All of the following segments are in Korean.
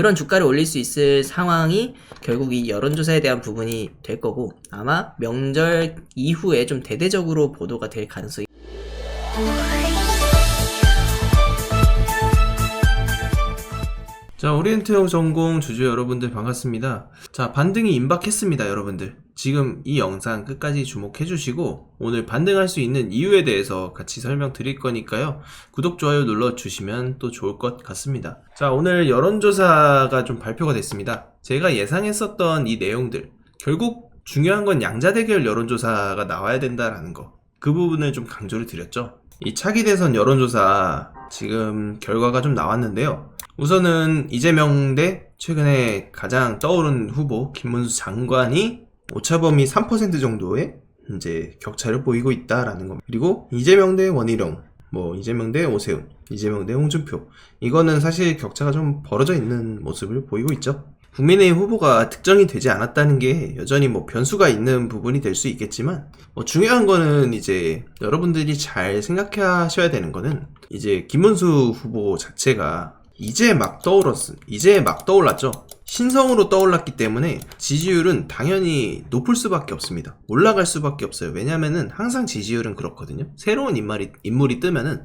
그런 주가를 올릴 수 있을 상황이 결국 이 여론조사에 대한 부분이 될 거고 아마 명절 이후에 좀 대대적으로 보도가 될 가능성이 자, 오리엔트형 전공 주주 여러분들 반갑습니다. 자, 반등이 임박했습니다, 여러분들. 지금 이 영상 끝까지 주목해 주시고, 오늘 반등할 수 있는 이유에 대해서 같이 설명드릴 거니까요. 구독, 좋아요 눌러 주시면 또 좋을 것 같습니다. 자, 오늘 여론조사가 좀 발표가 됐습니다. 제가 예상했었던 이 내용들. 결국 중요한 건 양자 대결 여론조사가 나와야 된다라는 거. 그 부분을 좀 강조를 드렸죠. 이 차기 대선 여론조사 지금 결과가 좀 나왔는데요. 우선은 이재명 대 최근에 가장 떠오른 후보 김문수 장관이 오차범위 3% 정도의 이제 격차를 보이고 있다라는 겁니다. 그리고 이재명 대 원희룡, 뭐 이재명 대 오세훈, 이재명 대 홍준표 이거는 사실 격차가 좀 벌어져 있는 모습을 보이고 있죠. 국민의힘 후보가 특정이 되지 않았다는 게 여전히 뭐 변수가 있는 부분이 될 수 있겠지만 뭐 중요한 거는 이제 여러분들이 잘 생각하셔야 되는 거는 이제 김문수 후보 자체가 이제 막 떠올랐음. 이제 막 떠올랐죠. 신성으로 떠올랐기 때문에 지지율은 당연히 높을 수밖에 없습니다. 올라갈 수밖에 없어요. 왜냐면은 항상 지지율은 그렇거든요. 새로운 인물이, 인물이 뜨면은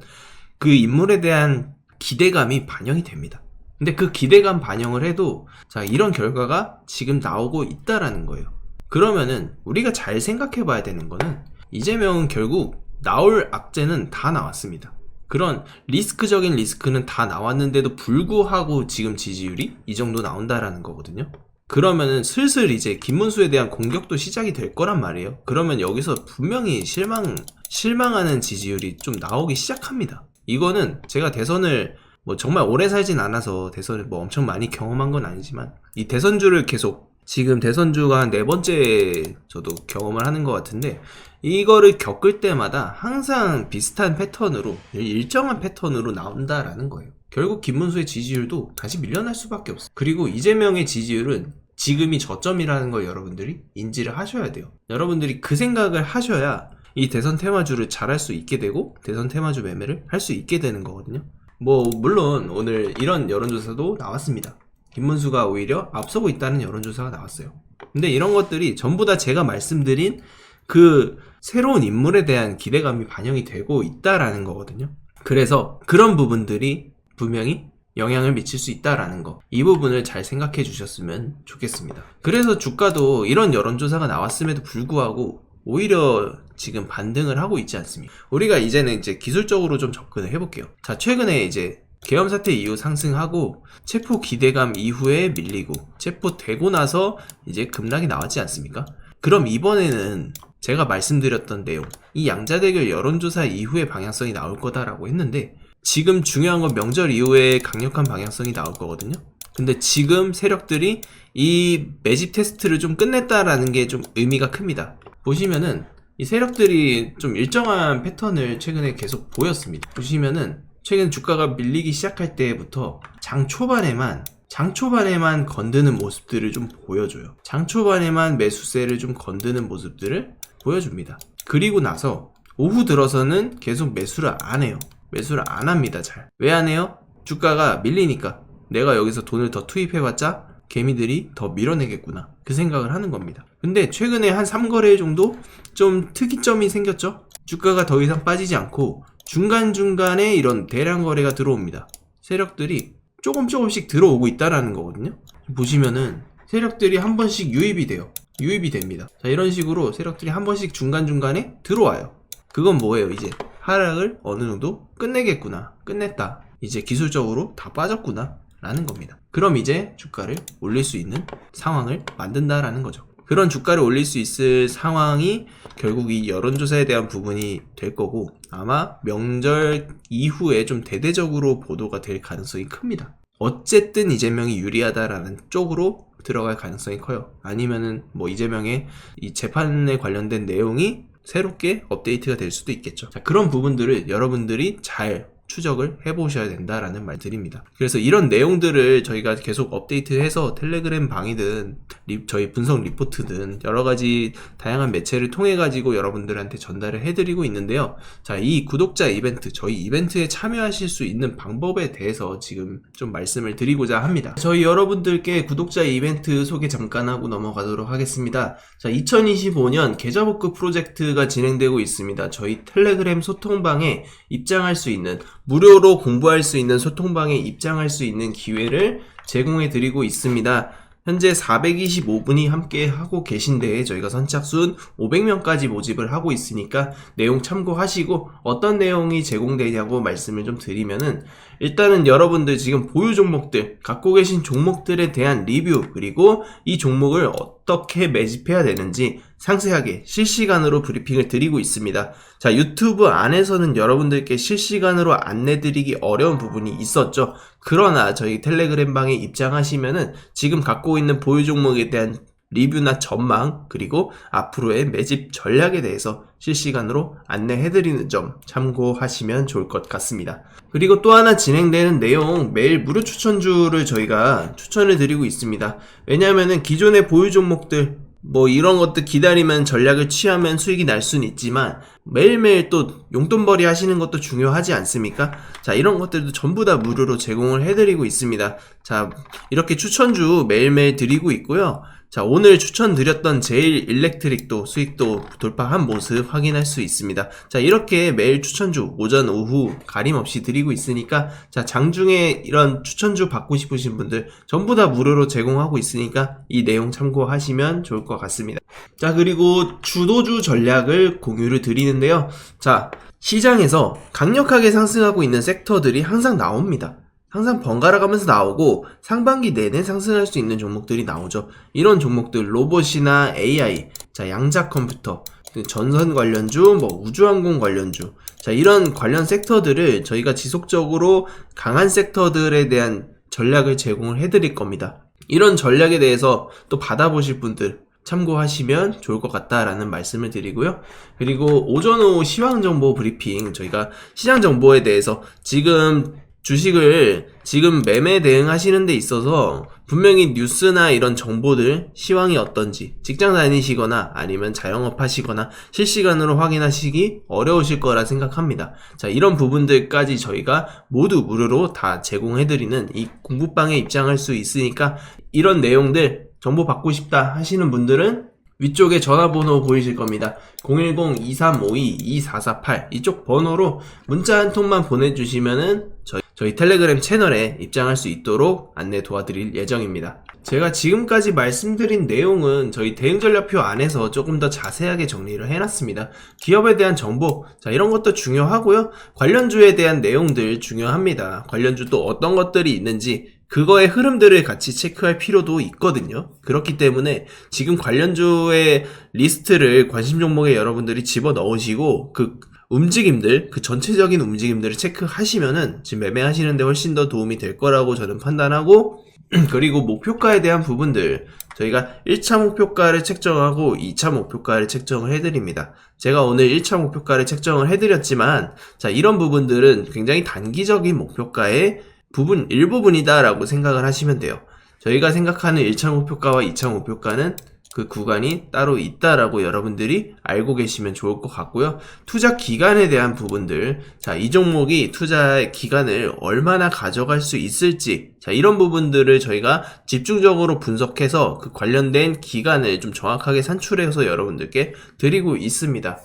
그 인물에 대한 기대감이 반영이 됩니다. 근데 그 기대감 반영을 해도 자, 이런 결과가 지금 나오고 있다라는 거예요. 그러면은 우리가 잘 생각해 봐야 되는 거는 이재명은 결국 나올 악재는 다 나왔습니다. 그런 리스크적인 리스크는 다 나왔는데도 불구하고 지금 지지율이 이 정도 나온다라는 거거든요. 그러면은 슬슬 이제 김문수에 대한 공격도 시작이 될 거란 말이에요. 그러면 여기서 분명히 실망, 실망하는 지지율이 좀 나오기 시작합니다. 이거는 제가 대선을 뭐 정말 오래 살진 않아서 대선을 뭐 엄청 많이 경험한 건 아니지만 이 대선주를 계속 지금 대선주가 한 네 번째 저도 경험을 하는 것 같은데 이거를 겪을 때마다 항상 비슷한 패턴으로 일정한 패턴으로 나온다라는 거예요. 결국 김문수의 지지율도 다시 밀려날 수밖에 없어요. 그리고 이재명의 지지율은 지금이 저점이라는 걸 여러분들이 인지를 하셔야 돼요. 여러분들이 그 생각을 하셔야 이 대선 테마주를 잘할 수 있게 되고 대선 테마주 매매를 할 수 있게 되는 거거든요. 뭐 물론 오늘 이런 여론조사도 나왔습니다. 김문수가 오히려 앞서고 있다는 여론조사가 나왔어요. 근데 이런 것들이 전부 다 제가 말씀드린 그 새로운 인물에 대한 기대감이 반영이 되고 있다라는 거거든요. 그래서 그런 부분들이 분명히 영향을 미칠 수 있다라는 거. 이 부분을 잘 생각해 주셨으면 좋겠습니다. 그래서 주가도 이런 여론조사가 나왔음에도 불구하고 오히려 지금 반등을 하고 있지 않습니까? 우리가 이제는 이제 기술적으로 좀 접근을 해볼게요. 자, 최근에 이제 계엄 사태 이후 상승하고 체포 기대감 이후에 밀리고 체포되고 나서 이제 급락이 나왔지 않습니까? 그럼 이번에는 제가 말씀드렸던 내용, 이 양자대결 여론조사 이후에 방향성이 나올 거다라고 했는데 지금 중요한 건 명절 이후에 강력한 방향성이 나올 거거든요. 근데 지금 세력들이 이 매집 테스트를 좀 끝냈다라는 게 좀 의미가 큽니다. 보시면은 이 세력들이 좀 일정한 패턴을 최근에 계속 보였습니다. 보시면은 최근 주가가 밀리기 시작할 때부터 장 초반에만 장 초반에만 건드는 모습들을 좀 보여줘요. 장 초반에만 매수세를 좀 건드는 모습들을 보여줍니다. 그리고 나서 오후 들어서는 계속 매수를 안 해요. 매수를 안 합니다, 잘. 왜 안 해요? 주가가 밀리니까. 내가 여기서 돈을 더 투입해봤자 개미들이 더 밀어내겠구나. 그 생각을 하는 겁니다. 근데 최근에 한 3거래일 정도 좀 특이점이 생겼죠? 주가가 더 이상 빠지지 않고 중간중간에 이런 대량 거래가 들어옵니다. 세력들이 조금 조금씩 들어오고 있다라는 거거든요. 보시면은 세력들이 한 번씩 유입이 돼요. 유입이 됩니다. 자, 이런 식으로 세력들이 한 번씩 중간중간에 들어와요. 그건 뭐예요? 이제 하락을 어느 정도 끝내겠구나. 끝냈다. 이제 기술적으로 다 빠졌구나. 라는 겁니다. 그럼 이제 주가를 올릴 수 있는 상황을 만든다라는 거죠. 그런 주가를 올릴 수 있을 상황이 결국 이 여론조사에 대한 부분이 될 거고 아마 명절 이후에 좀 대대적으로 보도가 될 가능성이 큽니다. 어쨌든 이재명이 유리하다라는 쪽으로 들어갈 가능성이 커요. 아니면은 뭐 이재명의 이 재판에 관련된 내용이 새롭게 업데이트가 될 수도 있겠죠. 자, 그런 부분들을 여러분들이 잘 추적을 해보셔야 된다라는 말 드립니다. 그래서 이런 내용들을 저희가 계속 업데이트해서 텔레그램 방이든 리- 저희 분석 리포트든 여러 가지 다양한 매체를 통해 가지고 여러분들한테 전달을 해드리고 있는데요. 자, 이 구독자 이벤트, 저희 이벤트에 참여하실 수 있는 방법에 대해서 지금 좀 말씀을 드리고자 합니다. 저희 여러분들께 구독자 이벤트 소개 잠깐 하고 넘어가도록 하겠습니다. 자, 2025년 계좌복구 프로젝트가 진행되고 있습니다. 저희 텔레그램 소통방에 입장할 수 있는, 무료로 공부할 수 있는 소통방에 입장할 수 있는 기회를 제공해 드리고 있습니다. 현재 425분이 함께 하고 계신데 저희가 선착순 500명까지 모집을 하고 있으니까 내용 참고하시고 어떤 내용이 제공되냐고 말씀을 좀 드리면은 일단은 여러분들 지금 보유 종목들 갖고 계신 종목들에 대한 리뷰 그리고 이 종목을 어떻게 매집해야 되는지 상세하게 실시간으로 브리핑을 드리고 있습니다. 자, 유튜브 안에서는 여러분들께 실시간으로 안내드리기 어려운 부분이 있었죠. 그러나 저희 텔레그램 방에 입장하시면은 지금 갖고 있는 보유 종목에 대한 리뷰나 전망 그리고 앞으로의 매집 전략에 대해서 실시간으로 안내해드리는 점 참고하시면 좋을 것 같습니다. 그리고 또 하나 진행되는 내용 매일 무료 추천주를 저희가 추천을 드리고 있습니다. 왜냐하면은 기존의 보유 종목들 뭐 이런 것들 기다리면 전략을 취하면 수익이 날 수는 있지만 매일매일 또 용돈벌이 하시는 것도 중요하지 않습니까? 자 이런 것들도 전부 다 무료로 제공을 해드리고 있습니다. 자 이렇게 추천주 매일매일 드리고 있고요. 자 오늘 추천드렸던 제일 일렉트릭도 수익도 돌파한 모습 확인할 수 있습니다. 자 이렇게 매일 추천주 오전 오후 가림없이 드리고 있으니까 자 장중에 이런 추천주 받고 싶으신 분들 전부 다 무료로 제공하고 있으니까 이 내용 참고하시면 좋을 것 같습니다. 자 그리고 주도주 전략을 공유를 드리는데요. 자 시장에서 강력하게 상승하고 있는 섹터들이 항상 나옵니다. 항상 번갈아 가면서 나오고 상반기 내내 상승할 수 있는 종목들이 나오죠. 이런 종목들 로봇이나 AI, 자 양자 컴퓨터, 그 전선 관련주, 뭐 우주항공 관련주, 자 이런 관련 섹터들을 저희가 지속적으로 강한 섹터들에 대한 전략을 제공을 해드릴 겁니다. 이런 전략에 대해서 또 받아보실 분들 참고하시면 좋을 것 같다라는 말씀을 드리고요. 그리고 오전 오후 시황 정보 브리핑 저희가 시장 정보에 대해서 지금 주식을 지금 매매 대응하시는 데 있어서 분명히 뉴스나 이런 정보들 시황이 어떤지 직장 다니시거나 아니면 자영업 하시거나 실시간으로 확인하시기 어려우실 거라 생각합니다. 자, 이런 부분들까지 저희가 모두 무료로 다 제공해드리는 이 공부방에 입장할 수 있으니까 이런 내용들 정보 받고 싶다 하시는 분들은 위쪽에 전화번호 보이실 겁니다. 010-2352-2448 이쪽 번호로 문자 한 통만 보내주시면은 저희, 저희 텔레그램 채널에 입장할 수 있도록 안내 도와드릴 예정입니다. 제가 지금까지 말씀드린 내용은 저희 대응 전략표 안에서 조금 더 자세하게 정리를 해놨습니다. 기업에 대한 정보, 자, 이런 것도 중요하고요. 관련주에 대한 내용들 중요합니다. 관련주 또 어떤 것들이 있는지 그거의 흐름들을 같이 체크할 필요도 있거든요. 그렇기 때문에 지금 관련주의 리스트를 관심 종목에 여러분들이 집어 넣으시고 그 움직임들, 그 전체적인 움직임들을 체크하시면은 지금 매매하시는데 훨씬 더 도움이 될 거라고 저는 판단하고 그리고 목표가에 대한 부분들 저희가 1차 목표가를 책정하고 2차 목표가를 책정을 해드립니다. 제가 오늘 1차 목표가를 책정을 해드렸지만 자 이런 부분들은 굉장히 단기적인 목표가의 부분 일부분이다라고 생각을 하시면 돼요. 저희가 생각하는 1차 목표가와 2차 목표가는 그 구간이 따로 있다라고 여러분들이 알고 계시면 좋을 것 같고요. 투자 기간에 대한 부분들, 자, 이 종목이 투자의 기간을 얼마나 가져갈 수 있을지, 자, 이런 부분들을 저희가 집중적으로 분석해서 그 관련된 기간을 좀 정확하게 산출해서 여러분들께 드리고 있습니다.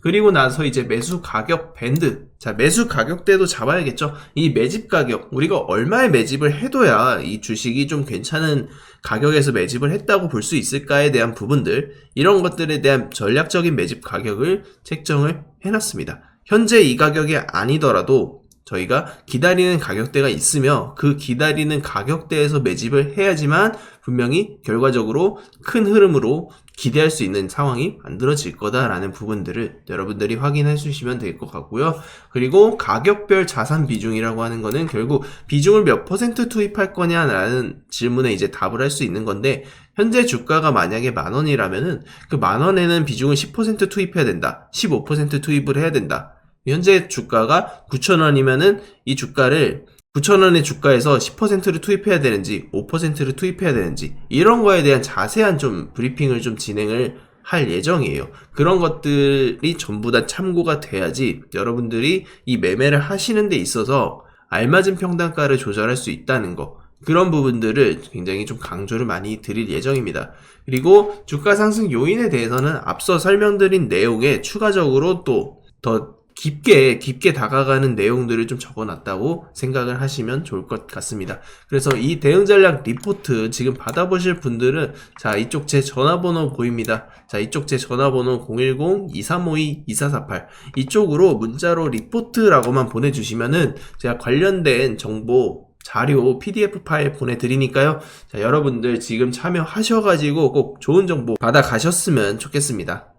그리고 나서 이제 매수 가격 밴드. 자, 매수 가격대도 잡아야겠죠. 이 매집 가격, 우리가 얼마에 매집을 해둬야 이 주식이 좀 괜찮은 가격에서 매집을 했다고 볼 수 있을까에 대한 부분들, 이런 것들에 대한 전략적인 매집 가격을 책정을 해놨습니다. 현재 이 가격이 아니더라도 저희가 기다리는 가격대가 있으며 그 기다리는 가격대에서 매집을 해야지만 분명히 결과적으로 큰 흐름으로 기대할 수 있는 상황이 만들어질 거다라는 부분들을 여러분들이 확인해 주시면 될 것 같고요. 그리고 가격별 자산 비중이라고 하는 거는 결국 비중을 몇 퍼센트 투입할 거냐라는 질문에 이제 답을 할 수 있는 건데 현재 주가가 만약에 만 원이라면은 그 만 원에는 비중을 10% 투입해야 된다. 15% 투입을 해야 된다. 현재 주가가 9,000원이면은 이 주가를 9,000원의 주가에서 10%를 투입해야 되는지 5%를 투입해야 되는지 이런 거에 대한 자세한 좀 브리핑을 좀 진행을 할 예정이에요. 그런 것들이 전부 다 참고가 돼야지 여러분들이 이 매매를 하시는 데 있어서 알맞은 평단가를 조절할 수 있다는 거. 그런 부분들을 굉장히 좀 강조를 많이 드릴 예정입니다. 그리고 주가 상승 요인에 대해서는 앞서 설명드린 내용에 추가적으로 또더 깊게 깊게 다가가는 내용들을 좀 적어놨다고 생각을 하시면 좋을 것 같습니다. 그래서 이 대응 전략 리포트 지금 받아보실 분들은 자 이쪽 제 전화번호 보입니다. 자 이쪽 제 전화번호 010-2352-2448 이쪽으로 문자로 리포트라고만 보내주시면은 제가 관련된 정보 자료 PDF 파일 보내드리니까요. 자, 여러분들 지금 참여하셔가지고 꼭 좋은 정보 받아가셨으면 좋겠습니다.